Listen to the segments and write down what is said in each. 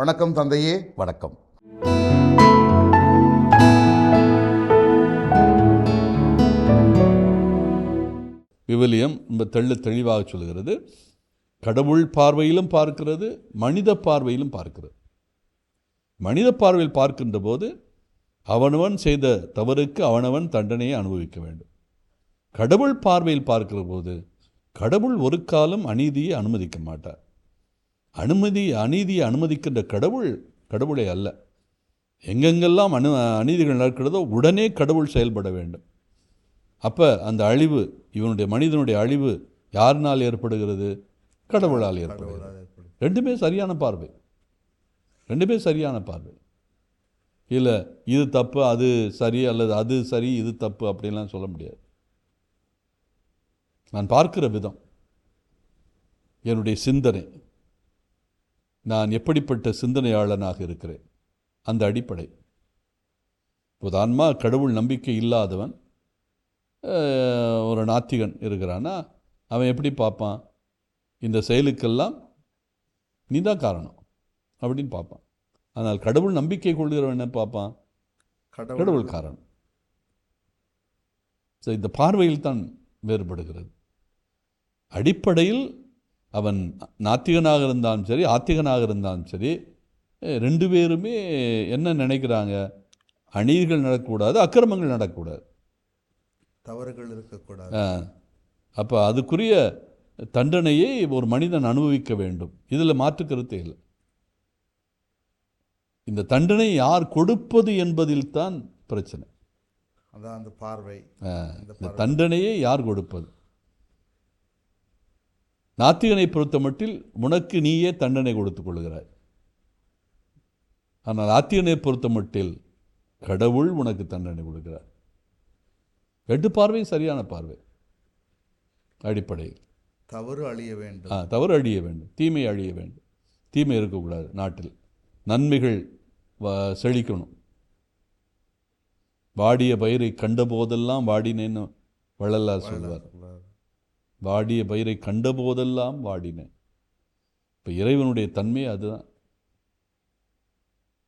வணக்கம் தந்தையே. வணக்கம். விவிலியம் ரொம்ப தெள்ள தெளிவாக சொல்கிறது கடவுள் பார்வையிலும் பார்க்கிறது மனித பார்வையிலும் பார்க்கிறது. மனித பார்வையில் பார்க்கின்ற போது அவனவன் செய்த தவறுக்கு அவனவன் தண்டனையை அனுபவிக்க வேண்டும். கடவுள் பார்வையில் பார்க்கிற போது கடவுள் ஒரு காலம் அநீதியை அனுமதிக்க மாட்டார். அனுமதி அநீதியை அனுமதிக்கின்ற கடவுள் கடவுளே அல்ல. எங்கெங்கெல்லாம் அனு அநீதிகள் நடக்கிறதோ உடனே கடவுள் செயல்பட வேண்டும். அப்போ அந்த அழிவு இவனுடைய மனிதனுடைய அழிவு யாரினால் ஏற்படுகிறது? கடவுளால் ஏற்படுகிறது. ரெண்டுமே சரியான பார்வை. ரெண்டுமே சரியான பார்வை. இல்லை இது தப்பு அது சரி அல்லது அது சரி இது தப்பு அப்படின்லாம் சொல்ல முடியாது. நான் பார்க்கிற விதம் என்னுடைய சிந்தனை. நான் எப்படிப்பட்ட சிந்தனையாளனாக இருக்கிறேன்? அந்த அடிப்படை. உதாரணமா கடவுள் நம்பிக்கை இல்லாதவன் ஒரு நாத்திகன் இருக்கிறான்னா அவன் எப்படி பார்ப்பான்? இந்த செயலுக்கெல்லாம் நீ தான் காரணம் அப்படின்னு பார்ப்பான். ஆனால் கடவுள் நம்பிக்கை கொள்கிறவன் என்ன பார்ப்பான்? கடவுள் காரணம். ஸோ இந்த பார்வையில் தான் வேறுபடுகிறது. அடிப்படையில் அவன் நாத்திகனாக இருந்தாலும் சரி ஆத்திகனாக இருந்தாலும் சரி ரெண்டு பேருமே என்ன நினைக்கிறாங்க? அநீதிகள் நடக்கக்கூடாது அக்கிரமங்கள் நடக்கக்கூடாது. தவறுகள் இருக்கக்கூடாது. அப்போ அதுக்குரிய தண்டனையை ஒரு மனிதன் அனுபவிக்க வேண்டும். இதில் மாற்று கருத்தே இல்லை. இந்த தண்டனை யார் கொடுப்பது என்பதில் தான் பிரச்சனை. அதான் அந்த பார்வை. இந்த தண்டனையை யார் கொடுப்பது? நாத்திகனை பொறுத்த மட்டில் உனக்கு நீயே தண்டனை கொடுத்துக் கொள்கிறாய். ஆனால் ஆத்திகனை பொறுத்த மட்டில் கடவுள் உனக்கு தண்டனை கொடுக்கிறார். ரெண்டு பார்வை சரியான பார்வை. அடிப்படையில். தவறு அழிய வேண்டும். ஆ தவறு அழிய வேண்டும். தீமை அழிய வேண்டும். தீமை இருக்கக்கூடாது நாட்டில். நன்மைகள் செழிக்கணும். வாடிய பயிரை கண்டபோதெல்லாம் வாடினேன்னு வள்ளலார் சொல்வார். வாடிய பயிரை கண்டபோதெல்லாம் வாடினேன். இப்போ இறைவனுடைய தன்மை அதுதான்.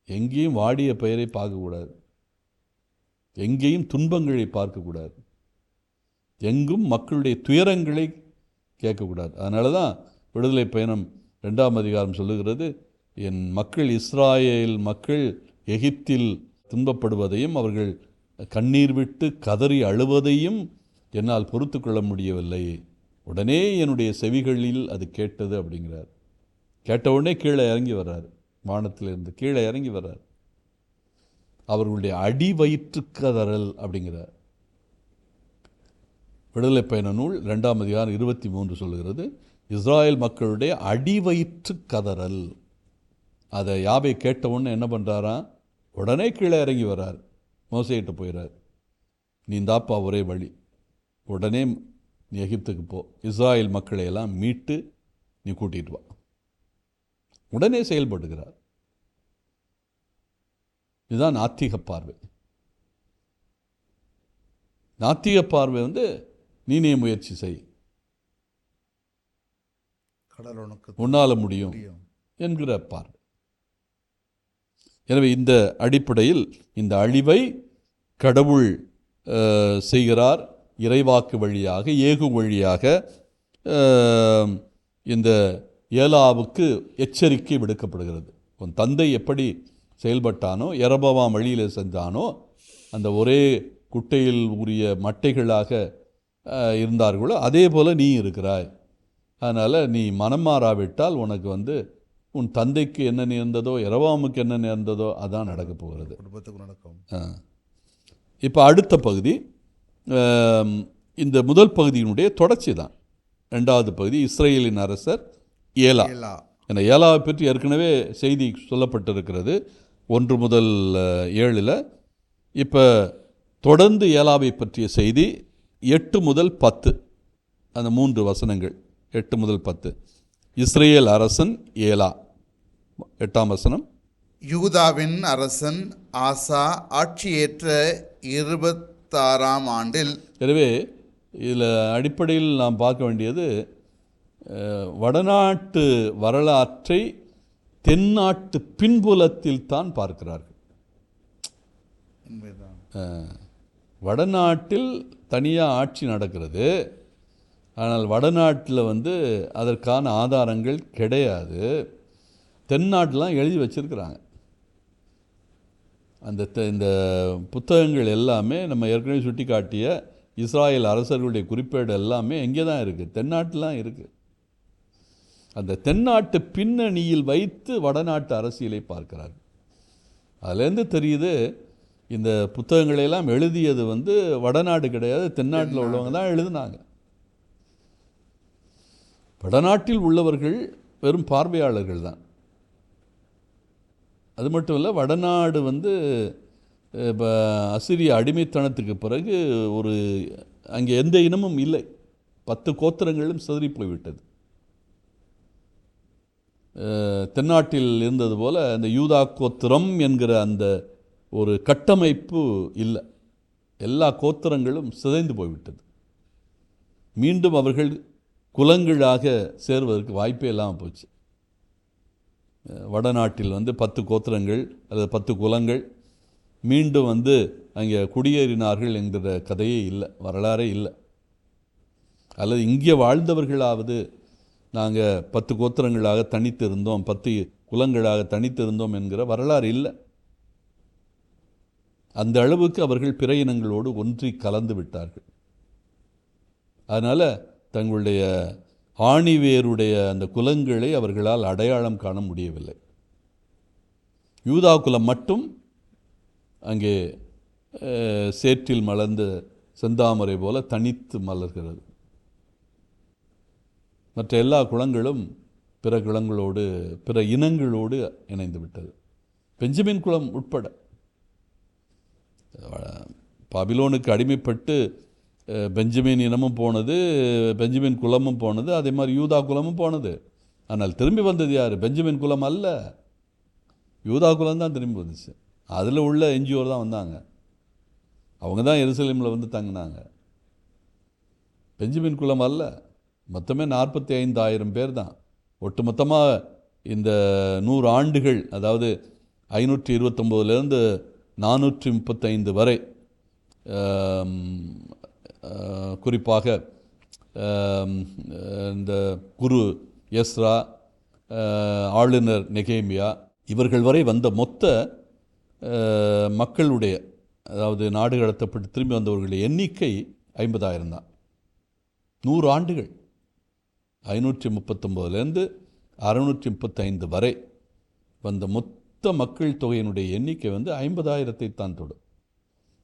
எங்கேயும் வாடிய பயிரை பார்க்கக்கூடாது. எங்கேயும் துன்பங்களை பார்க்கக்கூடாது. எங்கும் மக்களுடைய துயரங்களை கேட்கக்கூடாது. அதனால தான் விடுதலை பயணம் ரெண்டாம் அதிகாரம் சொல்லுகிறது என் மக்கள் இஸ்ராயேல் மக்கள் எகிப்தில் துன்பப்படுவதையும் அவர்கள் கண்ணீர் விட்டு கதறி அழுவதையும் என்னால் பொறுத்து கொள்ள முடியவில்லை. உடனே என்னுடைய செவிகளில் அது கேட்டது அப்படிங்கிறார். கேட்டவுடனே கீழே இறங்கி வர்றார். வானத்திலிருந்து கீழே இறங்கி வர்றார். அவர்களுடைய அடி வயிற்றுக்கதறல் அப்படிங்கிறார். விடுதலை பயண நூல் ரெண்டாம் அதிகாரம் இருபத்தி மூன்று சொல்லுகிறது இஸ்ராயல் மக்களுடைய அடி வயிற்று கதறல் அதை யாவை கேட்டவுடனே என்ன பண்ணுறாராம் உடனே கீழே இறங்கி வர்றார். மோசையிட்ட போயிறார். நீ ஒரே வழி. உடனே நீ எகிப்துக்கு போ. இஸ்ராயேல் மக்களை எல்லாம் மீட்டு நீ கூட்டிட்டு வா. உடனே செயல்படுகிறார். இதுதான் நாத்திக பார்வை. நாத்திக பார்வை வந்து நீனே முயற்சி செய். கடல் உனக்கு உன்னால முடியும் என்கிற பார்வை. எனவே இந்த அடிப்படையில் இந்த அழிவை கடவுள் செய்கிறார். இறைவாக்கு வழியாக ஏகு வழியாக இந்த ஏலாவுக்கு எச்சரிக்கை விடுக்கப்படுகிறது. உன் தந்தை எப்படி செயல்பட்டானோ எரபவாம் வழியில் செஞ்சானோ அந்த ஒரே குட்டையில் உரிய மட்டைகளாக இருந்தார்களோ அதே போல் நீ இருக்கிறாய். அதனால் நீ மனம் மாறாவிட்டால் உனக்கு வந்து உன் தந்தைக்கு என்ன நேர்ந்ததோ எரவாமுக்கு என்ன நேர்ந்ததோ அதான் நடக்கப் போகிறது. குடும்பத்துக்கு நடக்கும். இப்போ அடுத்த பகுதி. இந்த முதல் பகுதியினுடைய தொடர்ச்சி தான். ரெண்டாவது பகுதி இஸ்ரேலின் அரசர் ஏலா. என ஏலாவை பற்றி ஏற்கனவே செய்தி சொல்லப்பட்டிருக்கிறது. ஒன்று முதல் ஏழில். இப்போ தொடர்ந்து ஏலாவை பற்றிய செய்தி எட்டு முதல் பத்து. அந்த மூன்று வசனங்கள் எட்டு முதல் பத்து. இஸ்ரேல் அரசன் ஏலா. எட்டாம் வசனம். யூதாவின் அரசன் ஆசா ஆட்சியேற்ற இருபத்தாறாம் ஆண்டில் எனவே இதில் அடிப்படையில் நாம் பார்க்க வேண்டியது வடநாட்டு வரலாற்றை தென்னாட்டு பின்புலத்தில் தான் பார்க்கிறார்கள். வடநாட்டில் தனியாக ஆட்சி நடக்கிறது. ஆனால் வடநாட்டில் வந்து அதற்கான ஆதாரங்கள் கிடையாது. தென்னாட்டிலாம் எழுதி வச்சிருக்கிறாங்க. அந்த இந்த புத்தகங்கள் எல்லாமே நம்ம ஏற்கனவே சுட்டி காட்டிய இஸ்ராயேல் அரசர்களுடைய குறிப்பேடு எல்லாமே எங்கே தான் இருக்குது தென்னாட்டிலாம் இருக்குது அந்த தென்னாட்டு பின்னணியில் வைத்து வடநாட்டு அரசியலை பார்க்கிறார்கள். அதுலேருந்து தெரியுது இந்த புத்தகங்களை எல்லாம் எழுதியது வந்து வடநாடு கிடையாது தென்னாட்டில் உள்ளவங்க தான் எழுதுனாங்க. வடநாட்டில் உள்ளவர்கள் வெறும் பார்வையாளர்கள் தான். அது மட்டும் இல்லை வடநாடு வந்து இப்போ அசிரிய அடிமைத்தனத்துக்கு பிறகு ஒரு அங்கே எந்த இனமும் இல்லை. பத்து கோத்திரங்களும் சிதறி போய்விட்டது. தென்னாட்டில் இருந்தது போல் அந்த யூதா கோத்திரம் என்கிற அந்த ஒரு கட்டமைப்பு இல்லை. எல்லா கோத்திரங்களும் சிதைந்து போய்விட்டது. மீண்டும் அவர்கள் குலங்களாக சேர்வதற்கு வாய்ப்பே இல்லாமல் போச்சு. வடநாட்டில் வந்து பத்து கோத்திரங்கள் அல்லது பத்து குலங்கள் மீண்டும் வந்து அங்கே குடியேறினார்கள் என்கிற கதையே இல்லை வரலாறே இல்லை. அல்லது இங்கே வாழ்ந்தவர்களாவது நாங்கள் பத்து கோத்திரங்களாக தனித்து இருந்தோம் பத்து குலங்களாக தனித்து இருந்தோம் என்கிற வரலாறு இல்லை. அந்த அளவுக்கு அவர்கள் பிற இனங்களோடு ஒன்றி கலந்து விட்டார்கள். அதனால் தங்களுடைய ஆணிவேருடைய அந்த குலங்களை அவர்களால் அடையாளம் காண முடியவில்லை. யூதா குலம் மட்டும் அங்கே சேற்றில் மலர்ந்த செந்தாமரை போல தனித்து மலர்கிறது. மற்ற எல்லா குளங்களும் பிற குளங்களோடு பிற இனங்களோடு இணைந்து விட்டது. பெஞ்சமின் குளம் உட்பட. பாபிலோனுக்கு அடிமைப்பட்டு பெஞ்சமின் இனமும் போனது பெஞ்சமின் குலமும் போனது அதே மாதிரி யூதா குலமும் போனது. ஆனால் திரும்பி வந்தது யார்? பெஞ்சமின் குலம் அல்ல. யூதா குலம் தான் திரும்பி வந்துச்சு. அதில் உள்ள என்ஜிஓர் தான் வந்தாங்க. அவங்க தான் எருசலேமில் வந்து தங்கினாங்க. பெஞ்சமின் குலம் அல்ல. மொத்தமே நாற்பத்தி ஐந்தாயிரம் பேர் தான். ஒட்டுமொத்தமாக இந்த நூறு ஆண்டுகள் அதாவது ஐநூற்றி இருபத்தொம்போதுலேருந்து நானூற்றி முப்பத்தைந்து வரை குறிப்பாக இந்த குரு எஸ்ரா ஆளுநர் நெகேமியா இவர்கள் வரை வந்த மொத்த மக்களுடைய அதாவது நாடு கடத்தப்பட்டு திரும்பி வந்தவர்களுடைய எண்ணிக்கை ஐம்பதாயிரம் தான். நூறு ஆண்டுகள். ஐநூற்றி முப்பத்தொம்போதுலேருந்து அறுநூற்றி முப்பத்தைந்து வரை வந்த மொத்த மக்கள் தொகையினுடைய எண்ணிக்கை வந்து ஐம்பதாயிரத்தை தான் தொடும்.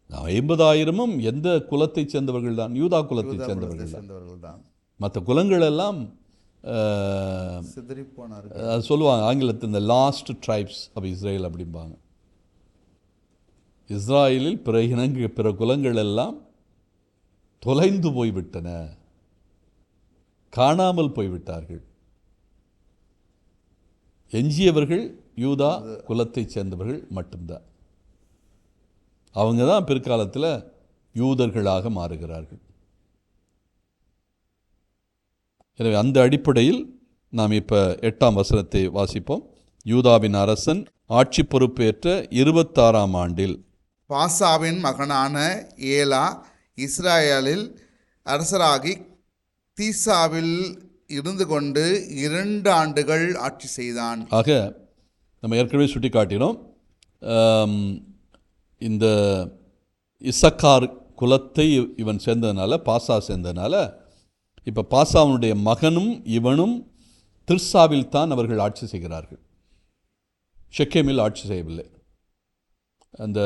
ஐம்பதாயிரமும் எந்த குலத்தைச் சேர்ந்தவர்கள் தான் யூதா குலத்தைச் சேர்ந்தவர்கள் தான் மற்ற குலங்கள் எல்லாம் சொல்லுவாங்க ஆங்கிலத்தில் இந்த லாஸ்ட் ட்ரைப்ஸ் ஆஃப் இஸ்ரேல் அப்படிம்பாங்க. இஸ்ராயலில் பிற இனங்கு பிற குலங்கள் எல்லாம் தொலைந்து போய்விட்டன. காணாமல் போய்விட்டார்கள். எஞ்சியவர்கள் யூதா குலத்தைச் சேர்ந்தவர்கள் மட்டும்தான். அவங்க தான் பிற்காலத்தில் யூதர்களாக மாறுகிறார்கள். எனவே அந்த அடிப்படையில் நாம் இப்போ எட்டாம் வசனத்தை வாசிப்போம். யூதாவின் அரசன் ஆட்சி பொறுப்பேற்ற இருபத்தாறாம் ஆண்டில் பாசாவின் மகனான ஏலா இஸ்ராயலில் அரசராகி தீசாவில் இருந்து கொண்டு இரண்டு ஆண்டுகள் ஆட்சி செய்தான். ஆக நம்ம ஏற்கனவே சுட்டி காட்டினோம் இந்த இசக்கார் குலத்தை இவன் சேர்ந்ததுனால பாசா சேர்ந்ததுனால இப்போ பாசாவுடைய மகனும் இவனும் திருசாவில் தான் அவர்கள் ஆட்சி செய்கிறார்கள். ஷெக்கேமில் ஆட்சி செய்யவில்லை. அந்த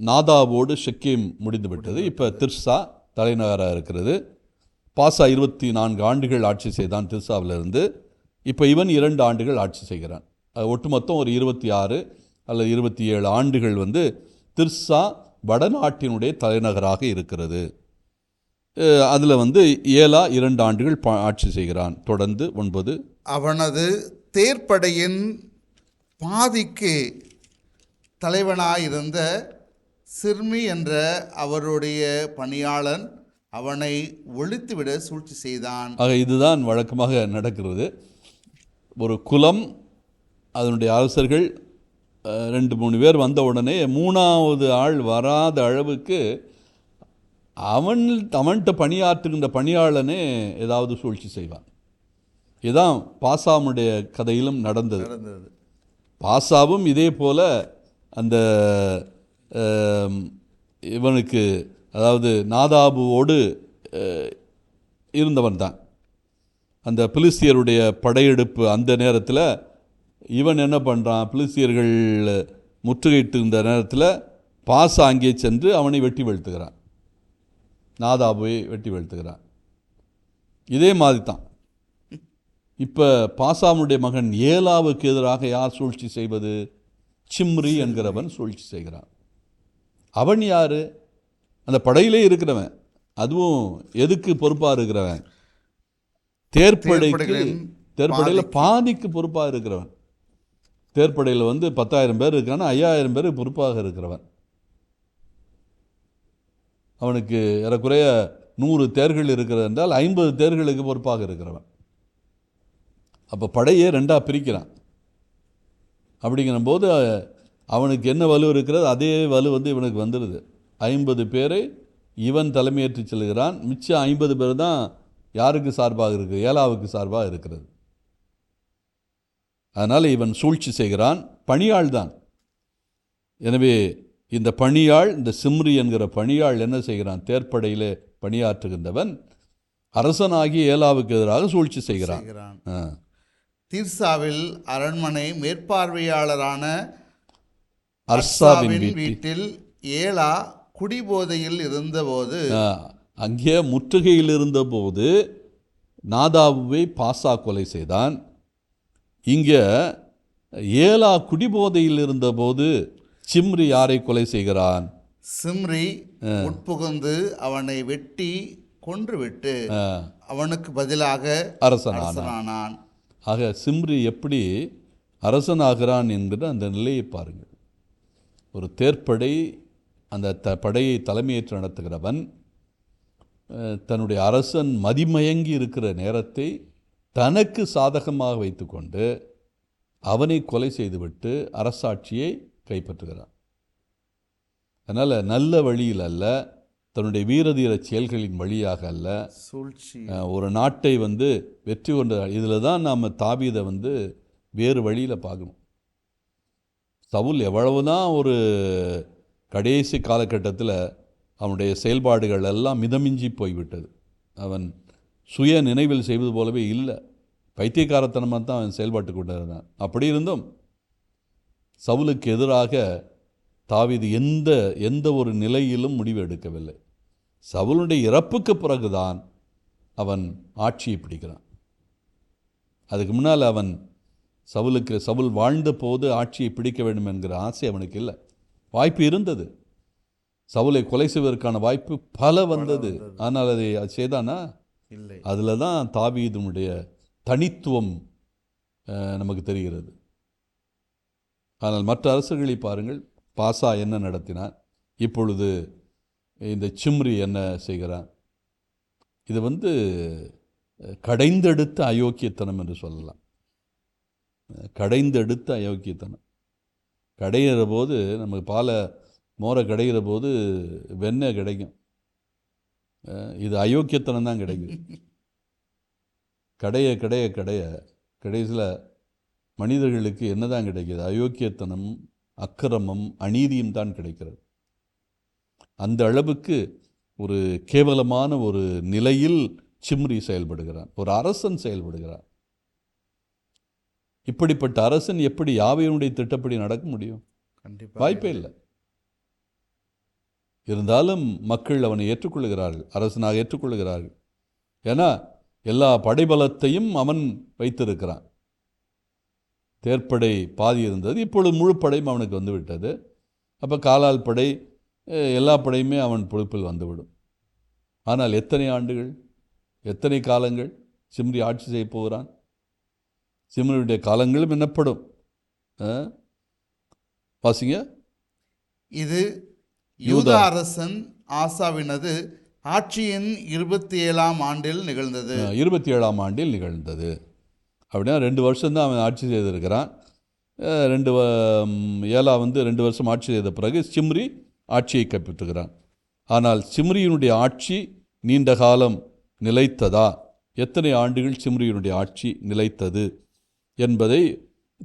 நாதாவோடு ஷெக்கேம் முடிந்து விட்டது இப்போ திர்சா தலைநகராக இருக்கிறது. பாசா இருபத்தி நான்கு ஆண்டுகள் ஆட்சி செய்தான் திருசாவிலிருந்து. இப்போ இவன் இரண்டு ஆண்டுகள் ஆட்சி செய்கிறான். அது ஒட்டுமொத்தம் ஒரு இருபத்தி ஆறு அல்லது இருபத்தி ஏழு ஆண்டுகள் வந்து திர்சா வடநாட்டினுடைய தலைநகராக இருக்கிறது. அதில் வந்து ஏலா இரண்டு ஆண்டுகள் ஆட்சி செய்கிறான். தொடர்ந்து ஒன்பது. அவனது தேர்ப்படையின் பாதிக்கு தலைவனாயிருந்த சிர்மி என்ற அவருடைய பணியாளன் அவனை ஒழித்துவிட சூழ்ச்சி செய்தான். ஆக இதுதான் வழக்கமாக நடக்கிறது. ஒரு குலம் அதனுடைய அரசர்கள் ரெண்டு மூணு பேர் வந்த உடனே மூணாவது ஆள் வராத அளவுக்கு அவன் அவன்கிட்ட பணியாற்றுகின்ற பணியாளனே ஏதாவது சூழ்ச்சி செய்வான். இதுதான் பாசாமுடைய கதையிலும் நடந்தது. பாசாவும் இதே போல அந்த இவனுக்கு அதாவது நாதாபுவோடு இருந்தவன் தான் அந்த பிலிஸ்தியருடைய படையெடுப்பு அந்த நேரத்தில் இவன் என்ன பண்ணுறான் பிலிஸ்தியர்கள் முற்றுகையிட்டு இருந்த நேரத்தில் பாசா அங்கே சென்று அவனை வெட்டி வீழ்த்துகிறான் நாதாபுவை வெட்டி வீழ்த்துகிறான் இதே மாதிரி தான் இப்போ பாசாமுடைய மகன் ஏலாவுக்கு எதிராக யார் சூழ்ச்சி செய்வது? சிம்ரி என்கிறவன் சூழ்ச்சி செய்கிறான். அவன் யாரு? அந்த படையிலே இருக்கிறவன். அதுவும் எதுக்கு பொறுப்பாக இருக்கிறவன்? தேர்ப்படைக்கு தேர்ப்படையில் பாதிக்கு. பொறுப்பாக இருக்கிறவன். தேர்ப்படையில் வந்து பத்தாயிரம் பேர் இருக்கானா ஐயாயிரம் பேர் பொறுப்பாக இருக்கிறவன். அவனுக்கு ஏறக்குறைய நூறு தேர்கள் இருக்கிறது என்றால் ஐம்பது தேர்களுக்கு பொறுப்பாக இருக்கிறவன். அப்போ படையே ரெண்டாக பிரிக்கிறான். அப்படிங்கிற போது அவனுக்கு என்ன வலு இருக்கிறது அதே வலு வந்து இவனுக்கு வந்துடுது ஐம்பது பேரை இவன் தலைமையேற்று செல்கிறான். மிச்சம் ஐம்பது பேர் தான் யாருக்கு சார்பாக இருக்குது ஏலாவுக்கு சார்பாக இருக்கிறது. அதனால் இவன் சூழ்ச்சி செய்கிறான் பணியாள் தான் எனவே இந்த பணியாள் இந்த சிம்ரி என்கிற பணியாள் என்ன செய்கிறான்? தேர்ப்படையிலே பணியாற்றுகின்றவன் அரசனாகி ஏலாவுக்கு எதிராக சூழ்ச்சி செய்கிறான். தீர்சாவில் அரண்மனை மேற்பார்வையாளரான அர்சாவின் வீட்டில் ஏலா குடிபோதையில் இருந்தபோது அங்கே முற்றுகையில் இருந்தபோது நாதாபுவை பாசா கொலை செய்தான். இங்கே ஏலா குடிபோதையில் இருந்தபோது சிம்ரி யாரை கொலை செய்கிறான்? சிம்ரி உட்புகுந்து அவனை வெட்டி கொன்றுவிட்டு அவனுக்கு பதிலாக அரசனானான். ஆக சிம்ரி எப்படி அரசனாகிறான் என்கிற அந்த நிலையை பாருங்கள். ஒரு தேர்ப்படை அந்த த படையை தலைமையேற்று நடத்துகிறவன் தன்னுடைய அரசன் மதிமயங்கி இருக்கிற நேரத்தை தனக்கு சாதகமாக வைத்துக்கொண்டு அவனை கொலை செய்துவிட்டு அரசாட்சியை கைப்பற்றுகிறான். அதனால் நல்ல வழியில் அல்ல தன்னுடைய வீரதீர செயல்களின் வழியாக அல்ல சூழ்ச்சி. ஒரு நாட்டை வந்து வெற்றி கொண்ட இதில் தான் நாம் தாவீதை வந்து வேறு வழியில் பார்க்கணும். சவுல் எவ்வளவுதான் ஒரு கடைசி காலகட்டத்தில் அவனுடைய செயல்பாடுகள் எல்லாம் மிதமிஞ்சி போய்விட்டது. அவன் சுய நினைவில் செய்வது போலவே இல்லை. பைத்தியக்காரத்தனமாக தான் அவன் செயல்பாட்டு கொண்டு இருந்தான் அப்படி இருந்தும் சவுலுக்கு எதிராக தாவீது எந்த எந்த ஒரு நிலையிலும் முடிவு எடுக்கவில்லை. சவுலுடைய இறப்புக்கு பிறகுதான் அவன் ஆட்சியை பிடிக்கிறான். அதுக்கு முன்னால் அவன் சவுலுக்கு சவுல் வாழ்ந்த போது ஆட்சியை பிடிக்க வேண்டும் என்கிற ஆசை அவனுக்கு இல்லை. வாய்ப்பு இருந்தது. சவுலை கொலை செய்வதற்கான வாய்ப்பு பல வந்தது. ஆனால் அதை அது செய்தானா? இல்லை. அதில் தான் தாவீதுனுடைய தனித்துவம் நமக்கு தெரிகிறது. ஆனால் மற்ற அரசர்களை பாருங்கள் பாசா என்ன நடத்தினான் இப்பொழுது இந்த சிம்ரி என்ன செய்கிறான் இது வந்து கடைந்தெடுத்த அயோக்கியத்தனம் என்று சொல்லலாம். கடைந்தெடுத்த அயோக்கியத்தனம். கடையிற போது நமக்கு பாலை மோரை கடையிற போது வெண்ணெய் கிடைக்கும். இது அயோக்கியத்தனம் தான் கிடைக்குது. கடைய கடைய கடைய. கடைசியில் மனிதர்களுக்கு என்னதான் கிடைக்கிது? அயோக்கியத்தனம் அக்கிரமம் அநீதியும் தான் கிடைக்கிறது. அந்த அளவுக்கு ஒரு கேவலமான ஒரு நிலையில் சிம்ரி செயல்படுகிறான். ஒரு அரசன் செயல்படுகிறான். இப்படிப்பட்ட அரசன் எப்படி யாவையினுடைய திட்டப்படி நடக்க முடியும்? வாய்ப்பே இல்லை. இருந்தாலும் மக்கள் அவனை ஏற்றுக்கொள்கிறார்கள் அரசனாக ஏற்றுக்கொள்கிறார்கள் ஏன்னா எல்லா படைபலத்தையும் அவன் வைத்திருக்கிறான். தேர்ப்படை பாதி இருந்தது இப்பொழுது முழு படையும் அவனுக்கு வந்துவிட்டது. அப்போ காலால் படை எல்லா படையுமே அவன் பொறுப்பில் வந்துவிடும். ஆனால் எத்தனை ஆண்டுகள் எத்தனை காலங்கள் சிம்ரி ஆட்சி செய்ய போகிறான்? சிம்ரியுடைய காலங்களும் என்னப்படும் வாசிங்க. இது யூதா. அரசன் ஆசாவினது ஆட்சியின் இருபத்தி ஏழாம் ஆண்டில் நிகழ்ந்தது. இருபத்தி ஏழாம் ஆண்டில் நிகழ்ந்தது. அப்படின்னா ரெண்டு வருஷம்தான் அவன் ஆட்சி செய்திருக்கிறான். ரெண்டு ஏலா வந்து ரெண்டு வருஷம் ஆட்சி செய்த பிறகு சிம்ரி ஆட்சியை கைப்பற்றுகிறான். ஆனால் சிம்ரியினுடைய ஆட்சி நீண்ட காலம் நிலைத்ததா? எத்தனை ஆண்டுகள் சிம்ரியினுடைய ஆட்சி நிலைத்தது என்பதை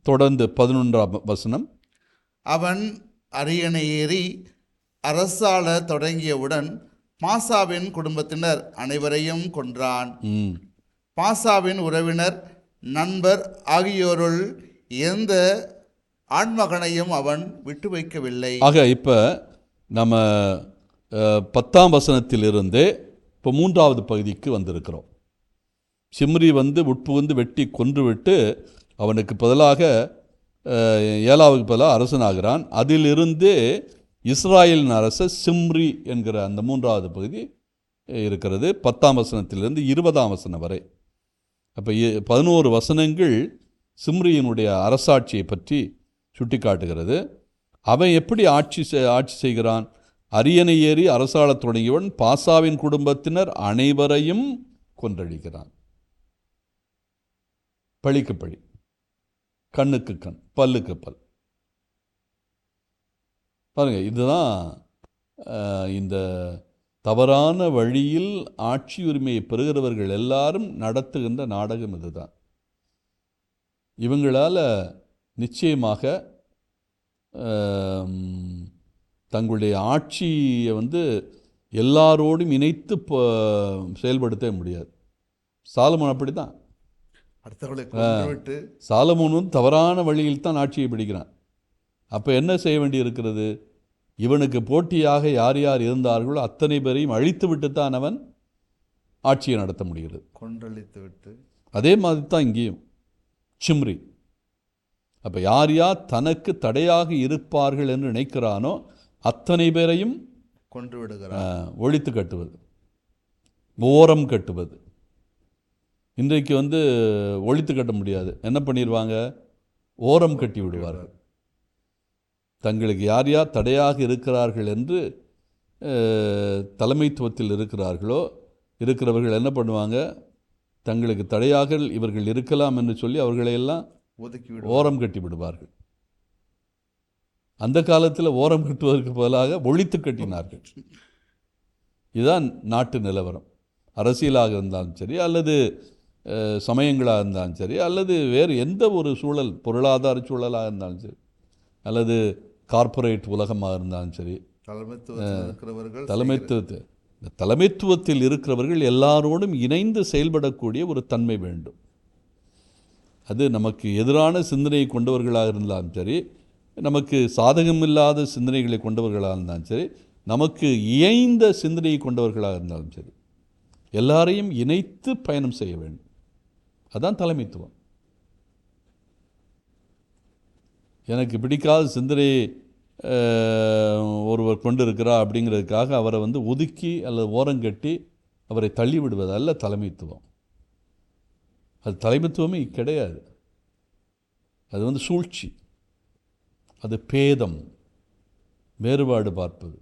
தொடர்ந்து பதினொன்றாம் வசனம். அவன் அரியணை ஏறி அரசாள தொடங்கியவுடன் மாசாவின் குடும்பத்தினர் அனைவரையும் கொன்றான். பாசாவின் உறவினர் நண்பர் ஆகியோருள் எந்த ஆண்மகனையும் அவன் விட்டு வைக்கவில்லை. ஆக இப்போ நம்ம பத்தாம் வசனத்திலிருந்தே இப்போ மூன்றாவது பகுதிக்கு வந்திருக்கிறோம். சிம்ரி வந்து உட்புகுந்து வெட்டி கொன்றுவிட்டு அவனுக்கு பதிலாக அஹ், ஏலாவுக்கு பதிலாக அரசனாகிறான். அதிலிருந்து இஸ்ராயலின் அரசு சிம்ரி என்கிற அந்த மூன்றாவது பகுதி இருக்கிறது. பத்தாம் வசனத்திலிருந்து இருபதாம் வசனம் வரை. அப்போ பதினோரு வசனங்கள் சிம்ரியினுடைய அரசாட்சியை பற்றி சுட்டிக்காட்டுகிறது. அவன் எப்படி ஆட்சி ஆட்சி செய்கிறான்? அரியணை ஏறி அரசாளத் தொடங்கியவன் பாசாவின் குடும்பத்தினர் அனைவரையும் கொன்றழிக்கிறான். பழிக்கு பழி. கண்ணுக்கு கண் பல்லுக்கு பல். பாருங்க இதுதான் இந்த தவறான வழியில் ஆட்சி உரிமையை பெறுகிறவர்கள் எல்லாரும் நடத்துகின்ற நாடகம் இதுதான். இவங்களால் நிச்சயமாக தங்களுடைய ஆட்சியை வந்து எல்லாரோடும் இணைத்து செயல்படுத்த முடியாது. சாலமோன் அப்படி தான் அடுத்தவர்களை கொன்றுவிட்டு சாலமோன் வந்து தவறான வழியில் தான் ஆட்சியை பிடிக்கிறான். அப்போ என்ன செய்ய வேண்டி இருக்கிறது இவனுக்கு போட்டியாக யார் யார் இருந்தார்களோ அத்தனை பேரையும் அழித்து விட்டு தான் அவன் ஆட்சியை நடத்த முடிகிறது கொன்றளித்து விட்டு. அதே மாதிரி தான் இங்கேயும். சிம்ரி. அப்போ யார் யார் தனக்கு தடையாக இருப்பார்கள் என்று நினைக்கிறானோ அத்தனை பேரையும் கொன்று விடுகிறான். ஒழித்து கட்டுவது. ஓரம் கட்டுவது. இன்றைக்கு வந்து ஒழித்து கட்ட முடியாது. என்ன பண்ணிடுவாங்க ஓரம் கட்டி விடுவார்கள். தங்களுக்கு யார் யார் தடையாக இருக்கிறார்கள் என்று தலைமைத்துவத்தில் இருக்கிறார்களோ இருக்கிறவர்கள் என்ன பண்ணுவாங்க? தங்களுக்கு தடையாக இவர்கள் இருக்கலாம் என்று சொல்லி அவர்களையெல்லாம் ஒதுக்கி ஓரம் கட்டி விடுவார்கள். அந்த காலத்தில் ஓரம் கட்டுவதற்கு பதிலாக ஒழித்து கட்டினார்கள். இதுதான் நாட்டு நிலவரம். அரசியலாக இருந்தாலும் சரி அல்லது சமயங்களாக இருந்தாலும் சரி அல்லது வேறு எந்த ஒரு சூழல் பொருளாதார சூழலாக இருந்தாலும் சரி அல்லது கார்ப்பரேட் உலகமாக இருந்தாலும் சரி தலைமைத்துவத்தில் இருக்கிறவர்கள் தலைமைத்துவத்தை தலைமைத்துவத்தில் இருக்கிறவர்கள் எல்லாரோடும் இணைந்து செயல்படக்கூடிய ஒரு தன்மை வேண்டும். அது நமக்கு எதிரான சிந்தனையை கொண்டவர்களாக இருந்தாலும் சரி நமக்கு சாதகமில்லாத சிந்தனைகளை கொண்டவர்களாக இருந்தாலும் சரி நமக்கு இயைந்த சிந்தனையை கொண்டவர்களாக இருந்தாலும் சரி எல்லாரையும் இணைத்து பயணம் செய்ய வேண்டும். அதான் தலைமைத்துவம். எனக்கு பிடிக்காத சிந்தனையை ஒருவர் ஒருவர் இருக்கிறா அப்படிங்கிறதுக்காக அவரை வந்து ஒதுக்கி அல்லது ஓரங்கட்டி அவரை தள்ளி விடுவதல்ல தலைமைத்துவம். அது தலைமைத்துவமே கிடையாது. அது வந்து சூழ்ச்சி. அது பேதம். வேறுபாடு பார்ப்பது.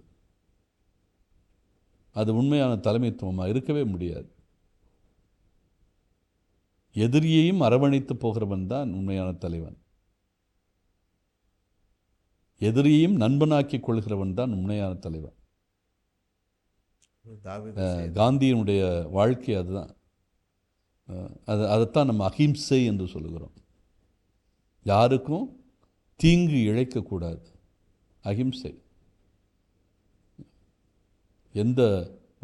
அது உண்மையான தலைமைத்துவமாக இருக்கவே முடியாது. எதிரியையும் அரவணைத்து போகிறவன் தான் உண்மையான தலைவன். எதிரியையும் நண்பனாக்கிக் கொள்கிறவன் தான் உண்மையான தலைவன். காந்தியினுடைய வாழ்க்கை அதுதான். அது அதைத்தான் நம்ம அகிம்சை என்று சொல்லுகிறோம். யாருக்கும் தீங்கு இழைக்கக்கூடாது அகிம்சை எந்த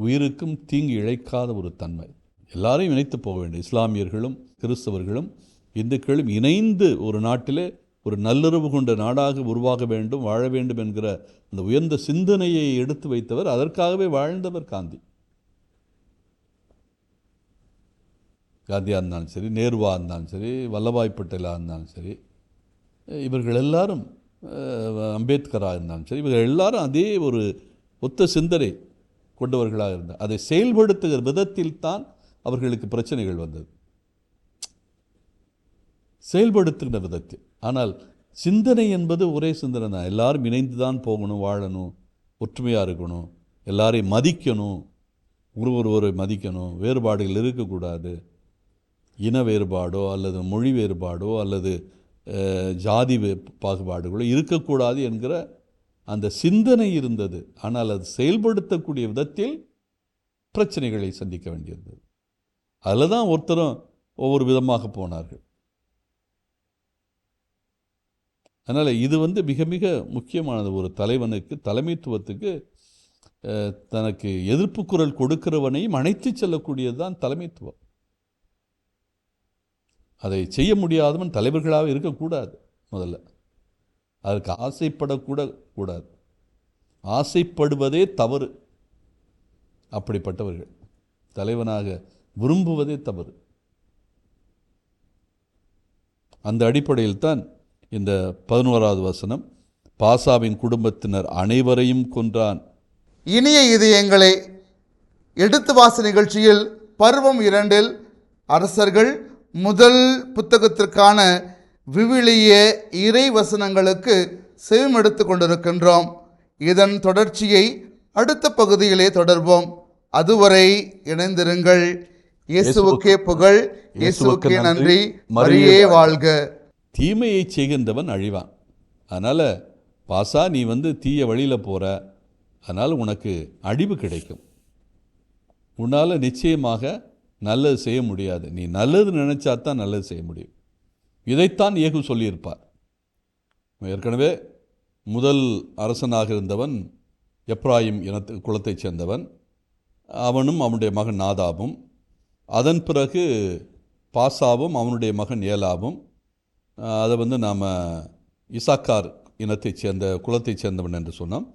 உயிருக்கும் தீங்கு இழைக்காத ஒரு தன்மை. எல்லாரையும் இணைத்து போக வேண்டும். இஸ்லாமியர்களும் கிறிஸ்தவர்களும் இந்துக்களும் இணைந்து ஒரு நாட்டிலே ஒரு நல்லுறவு கொண்ட நாடாக உருவாக வேண்டும் வாழ வேண்டும் என்கிற அந்த உயர்ந்த சிந்தனையை எடுத்து வைத்தவர் அதற்காகவே வாழ்ந்தவர் காந்தி. காந்தியாக இருந்தாலும் சரி நேருவாக இருந்தாலும் சரி வல்லபாய் பட்டேலாக இருந்தாலும் சரி இவர்கள் எல்லாரும் அம்பேத்கராக இருந்தாலும் சரி இவர்கள் எல்லாரும் அதே ஒரு ஒத்த சிந்தனை கொண்டவர்களாக இருந்தார் அதை செயல்படுத்துகிற விதத்தில் தான் அவர்களுக்கு பிரச்சனைகள் வந்தது. செயல்படுத்துகிற விதத்தில். ஆனால் சிந்தனை என்பது ஒரே சிந்தனை தான் எல்லாரும் இணைந்து தான் போகணும் வாழணும் ஒற்றுமையாக இருக்கணும் எல்லாரையும் மதிக்கணும் ஒரு ஒருவரை மதிக்கணும் வேறுபாடுகள் இருக்கக்கூடாது. இன வேறுபாடோ அல்லது மொழி வேறுபாடோ அல்லது ஜாதி வே- பாகுபாடுகளோ இருக்கக்கூடாது என்கிற அந்த சிந்தனை இருந்தது. ஆனால் அது செயல்படுத்தக்கூடிய விதத்தில் பிரச்சனைகளை சந்திக்க வேண்டியிருந்தது. அதில் தான் ஒருத்தரும் ஒவ்வொரு விதமாக போனார்கள். அதனால் இது வந்து மிக மிக முக்கியமானது. ஒரு தலைவனுக்கு தலைமைத்துவத்துக்கு தனக்கு எதிர்ப்பு குரல் கொடுக்கிறவனையும் அழைத்து செல்லக்கூடியது தான் தலைமைத்துவம். அதை செய்ய முடியாதவன் தலைவர்களாக இருக்கக்கூடாது முதல்ல. அதற்கு ஆசைப்படக்கூட கூடாது. ஆசைப்படுவதே தவறு. அப்படிப்பட்டவர்கள். தலைவனாக விரும்புவதே தவறு. அந்த அடிப்படையில் தான் இந்த பதினோராவது வசனம் பாசாவின் குடும்பத்தினர் அனைவரையும் கொன்றான். இனிய இதயங்களே எடுத்து வாச நிகழ்ச்சியில் பருவம் இரண்டில் அரசர்கள் முதல் புத்தகத்திற்கான விவிலிய இறை வசனங்களுக்கு செவிமெடுத்து கொண்டிருக்கின்றோம். இதன் தொடர்ச்சியை அடுத்த பகுதியிலே தொடர்வோம். அதுவரை இணைந்திருங்கள். இயேசுவுக்கே புகழ் இயேசுவுக்கே நன்றி. மரியே வாழ்க. தீமையை செய்கின்றவன் அழிவான். அதனால் பாசா நீ வந்து தீய வழியில் போகிற அதனால் உனக்கு அழிவு கிடைக்கும். உன்னால் நிச்சயமாக நல்லது செய்ய முடியாது. நீ நல்லது நினச்சா தான் நல்லது செய்ய முடியும். இதைத்தான் ஏகு சொல்லியிருப்பார். ஏற்கனவே முதல் அரசனாக இருந்தவன் எப்ராயிம் இனத்து குலத்தைச் சேர்ந்தவன். அவனும் அவனுடைய மகன் நாதாவும் அதன் பிறகு பாசாவும் அவனுடைய மகன் ஏலாவும் அதை வந்து நாம் இசாக்கார் இனத்தைச் சேர்ந்த குலத்தைச் சேர்ந்தவன் என்று சொன்னோம்.